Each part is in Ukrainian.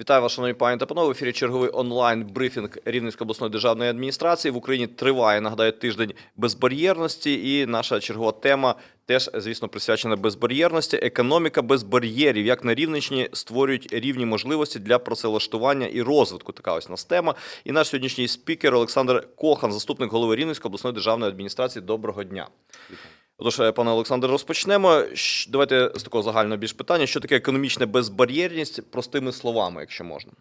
Вітаю вас, шановні пані та панове. В ефірі черговий онлайн брифінг Рівненської обласної державної адміністрації. В Україні триває, нагадаю, тиждень безбар'єрності, і наша чергова тема теж, звісно, присвячена безбар'єрності. Економіка без бар'єрів, як на Рівненщині створюють рівні можливості для працевлаштування і розвитку. Така ось нас тема. І наш сьогоднішній спікер Олександр Кохан, заступник голови Рівненської обласної державної адміністрації. Доброго дня. Отож, е, пане Олександре, розпочнемо. Давайте з такого загального більш питання. Що таке економічна безбар'єрність простими словами, якщо можна?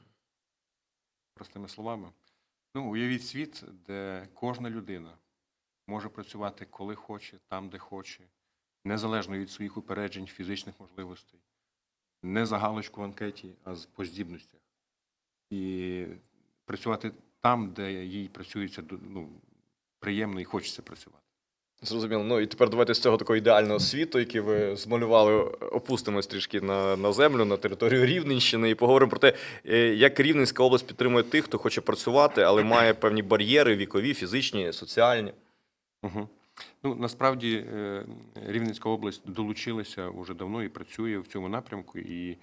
простими словами. Ну, уявіть світ, де кожна людина може працювати коли хоче, там, де хоче, незалежно від своїх упереджень, фізичних можливостей, не за галочку в анкеті, а по здібностях. І працювати там, де їй працюється ну, приємно і хочеться працювати. Зрозуміло. Ну і тепер давайте з цього такого ідеального світу, який ви змалювали, опустимось трішки на, на землю, на територію Рівненщини, і поговоримо про те, е, як Рівненська область підтримує тих, хто хоче працювати, але має певні бар'єри вікові, фізичні, соціальні. Угу. Ну, насправді е, Рівненська область долучилася вже давно і працює в цьому напрямку, і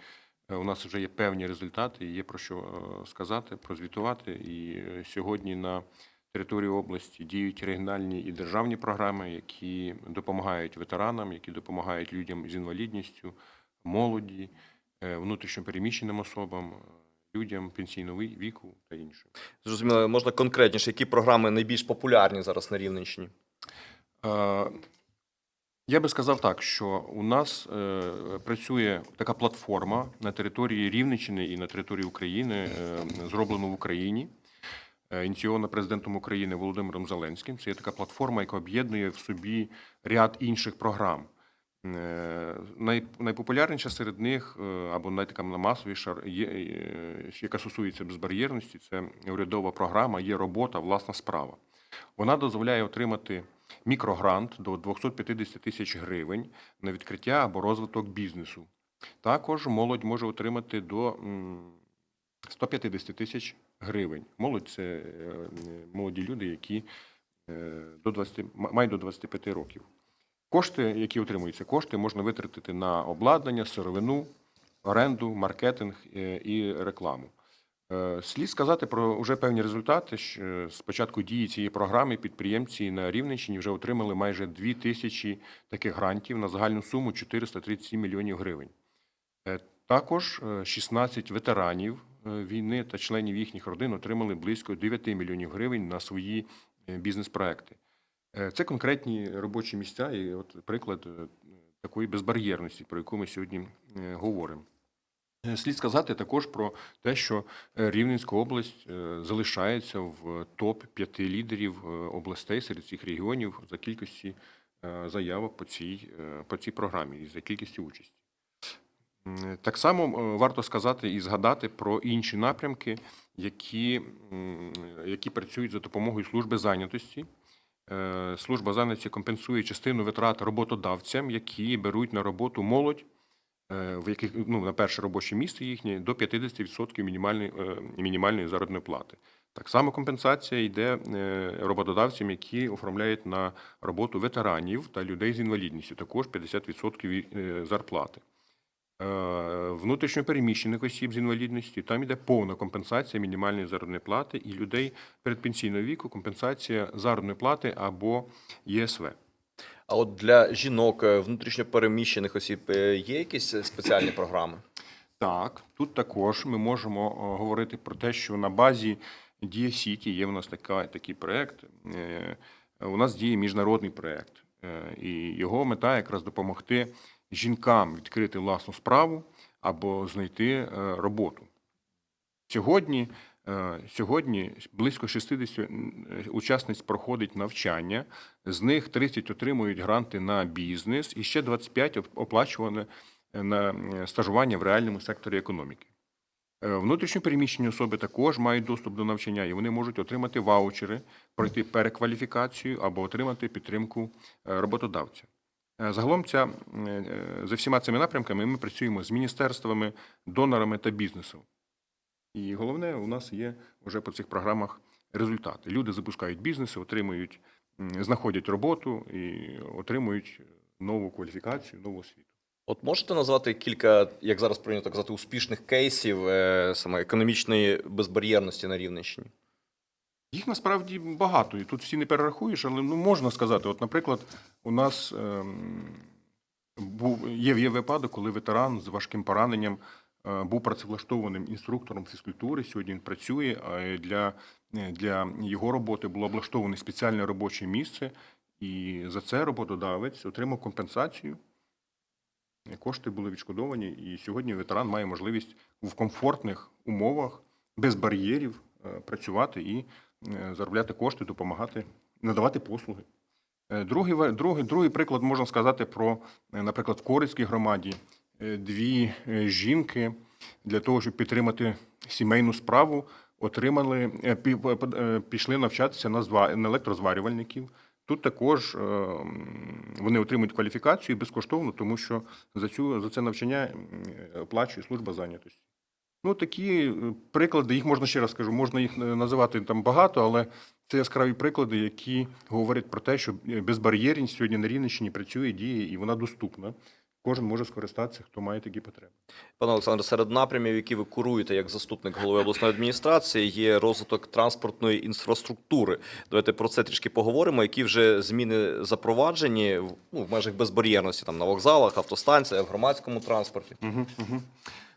е, у нас вже є певні результати, є про що сказати, прозвітувати. І сьогодні на території області діють регіональні і державні програми, які допомагають ветеранам, які допомагають людям з інвалідністю, молоді, е, внутрішньопереміщеним особам, е, людям пенсійного віку та іншим. Зрозуміло, можна конкретніше, які програми найбільш популярні зараз на Рівненщині? Е, Я би сказав так, що у нас працює така платформа на території Рівненщини і на території України, зроблено в Україні, ініційована президентом України Володимиром Зеленським. Це є така платформа, яка об'єднує в собі ряд інших програм. Е, Найпопулярніша серед них, е, або найтака масовіша, е, яка стосується безбар'єрності, це урядова програма Є робота, власна справа. Вона дозволяє отримати мікрогрант до 250 тисяч гривень на відкриття або розвиток бізнесу. Також молодь може отримати до 150 тисяч гривень. Молодь це е, молоді люди, які е, до 20, м- мають до 25 років. Кошти, які отримуються, кошти можна витратити на обладнання, сировину, оренду, маркетинг е, і рекламу. Е, Слід сказати про вже певні результати. що е, З початку дії цієї програми підприємці на Рівненщині вже отримали майже 2 тисячі таких грантів на загальну суму 437 мільйонів гривень. Е, Також е, 16 ветеранів е, війни та членів їхніх родин отримали близько 9 мільйонів гривень на свої е, бізнес-проекти. Е, Це конкретні робочі місця і от приклад е, такої безбар'єрності, про яку ми сьогодні е, говоримо. Е, Слід сказати також про те, що е, Рівненська область е, залишається в топ 5 лідерів е, областей серед цих регіонів за кількості е, заявок по цій, е, по цій програмі і за кількістю участі. Так само е, варто сказати і згадати про інші напрямки, які, які працюють за допомогою служби зайнятості. Е, Служба зайнятості компенсує частину витрат роботодавцям, які беруть на роботу молодь, е, в яких ну, на перше робоче місце їхнє до 50% мінімальної, мінімальної заробітної плати. Так само компенсація йде роботодавцям, які оформляють на роботу ветеранів та людей з інвалідністю, також 50% е, зарплати. Е, Внутрішньопереміщених осіб з інвалідністю там йде повна компенсація мінімальної заробітної плати і людей передпенсійного віку компенсація заробітної плати або ЄСВ. А от для жінок, е, внутрішньопереміщених осіб е, є якісь спеціальні програми? Так, тут також ми можемо говорити про те, що на базі Дія Сіті є в нас така, такий проєкт. Е, У нас діє міжнародний проєкт, Е, і його мета якраз допомогти жінкам відкрити власну справу або знайти е, роботу. Сьогодні, е, сьогодні близько 60 е, учасниць проходить навчання, з них 30 отримують гранти на бізнес і ще 25 оп- оплачуване на е, стажування в реальному секторі економіки. Е, Внутрішньопереміщені особи також мають доступ до навчання, і вони можуть отримати ваучери, пройти перекваліфікацію або отримати підтримку е, роботодавця. Е, Загалом ця, за всіма цими напрямками ми працюємо з міністерствами, донорами та бізнесом. І головне, у нас є вже по цих програмах результати. Люди запускають бізнеси, отримують, знаходять роботу і отримують нову кваліфікацію, нову освіту. От можете назвати кілька, як зараз прийнято казати, успішних кейсів е, саме економічної безбар'єрності на Рівненщині? Їх насправді багато, і тут всі не перерахуєш, але ну, можна сказати. От, наприклад, у нас ем, був, є, є випадок, коли ветеран з важким пораненням е, був працевлаштованим інструктором фізкультури. Сьогодні він працює. А для, е, для його роботи було облаштоване спеціальне робоче місце, і за це роботодавець отримав компенсацію. Кошти були відшкодовані, і сьогодні ветеран має можливість в комфортних умовах, без бар'єрів е, працювати і е, заробляти кошти, допомагати, надавати послуги. Е, Другий, другий, другий приклад можна сказати про, наприклад, в Корицькій громаді дві жінки для того, щоб підтримати сімейну справу, отримали, пішли навчатися на, на електрозварювальників. Тут також е, вони отримують кваліфікацію безкоштовно, тому що за, цю, за це навчання е, служба зайнятості. Ну, такі е, приклади, їх можна ще раз скажу, можна їх е, називати там багато, але це яскраві приклади, які говорять про те, що безбар'єрність сьогодні на Рівненщині працює, діє і вона доступна. Кожен може скористатися, хто має такі потреби. Пане Олександре, серед напрямів, які ви куруєте як заступник голови обласної адміністрації, є розвиток транспортної інфраструктури. Давайте про це трішки поговоримо. Які вже зміни запроваджені ну, в межах безбар'єрності там на вокзалах, автостанціях, громадському транспорті? Угу, угу.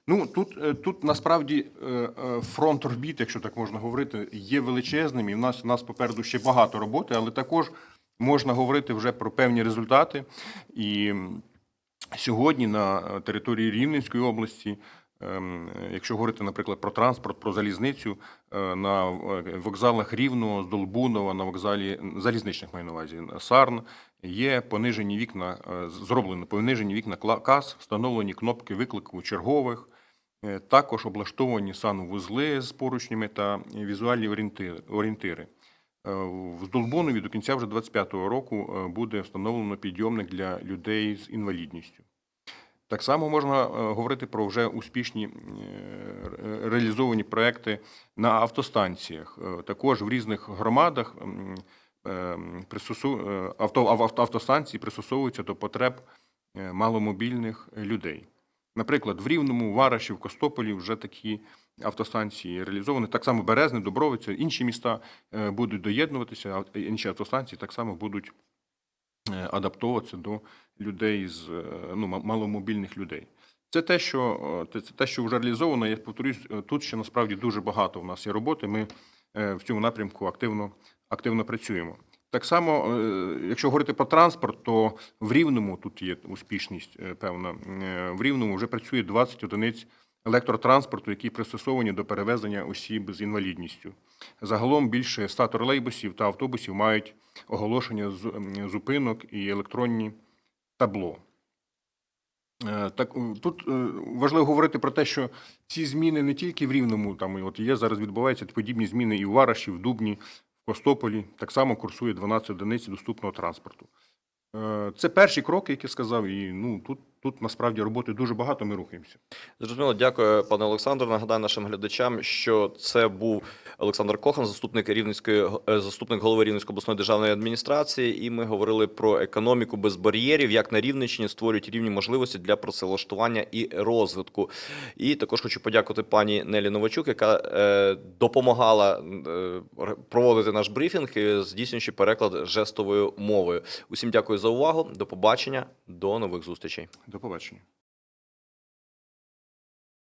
Ну тут, е, тут насправді е, е, фронт робіт, якщо так можна говорити, є величезним, і в нас, в нас попереду ще багато роботи, але також можна говорити вже про певні результати. І сьогодні на е, території Рівненської області, ем, якщо говорити, наприклад, про транспорт, про залізницю, е, на е, вокзалах Рівного, Здолбунова, на вокзалі залізничних маю на увазі Сарн, є понижені вікна, зроблені понижені вікна кас, встановлені кнопки виклику чергових. Також облаштовані санвузли з поручнями та візуальні орієнти- орієнтири. Е, В Здолбунові до кінця вже 25-го року е, буде встановлено підйомник для людей з інвалідністю. Так само можна е, говорити про вже успішні реалізовані проекти на автостанціях. Також в різних громадах автостанції пристосовуються до потреб маломобільних людей. Наприклад, в Рівному, Вараші, в Костополі вже такі автостанції реалізовані. Так само Березне, Добровиця, інші міста е, будуть доєднуватися, а інші автостанції так само будуть е, адаптовуватися до людей з е, ну, маломобільних людей. Це те, що це те, що вже реалізовано. Я повторюсь, тут ще насправді дуже багато в нас є роботи. Ми в цьому напрямку активно, активно працюємо. Так само, е, якщо говорити про транспорт, то в Рівному тут є успішність е, певна. Е, В Рівному вже працює 20 одиниць електротранспорту, які пристосовані до перевезення осіб з інвалідністю. Загалом більше 100 тролейбусів та автобусів мають оголошення зупинок і електронні табло. Так, тут важливо говорити про те, що ці зміни не тільки в Рівному, там от є зараз відбуваються подібні зміни і в Вараші, в Дубні, Костополі. Так само курсує 12 одиниць доступного транспорту. Е, Це перші кроки, які сказав, і ну тут, тут насправді роботи дуже багато. Ми рухаємося. Зрозуміло, дякую, пане Олександр. Нагадаю нашим глядачам, що це був Олександр Кохан, заступник рівненської е, заступник голови Рівненської обласної державної адміністрації. І ми говорили про економіку без бар'єрів, як на Рівненщині створюють рівні можливості для працевлаштування і розвитку. І також хочу подякувати пані Нелі Новачук, яка е, допомагала е, проводити наш брифінг, здійснюючи переклад жестовою мовою. Усім дякую за увагу. До побачення, до нових зустрічей. До побачення.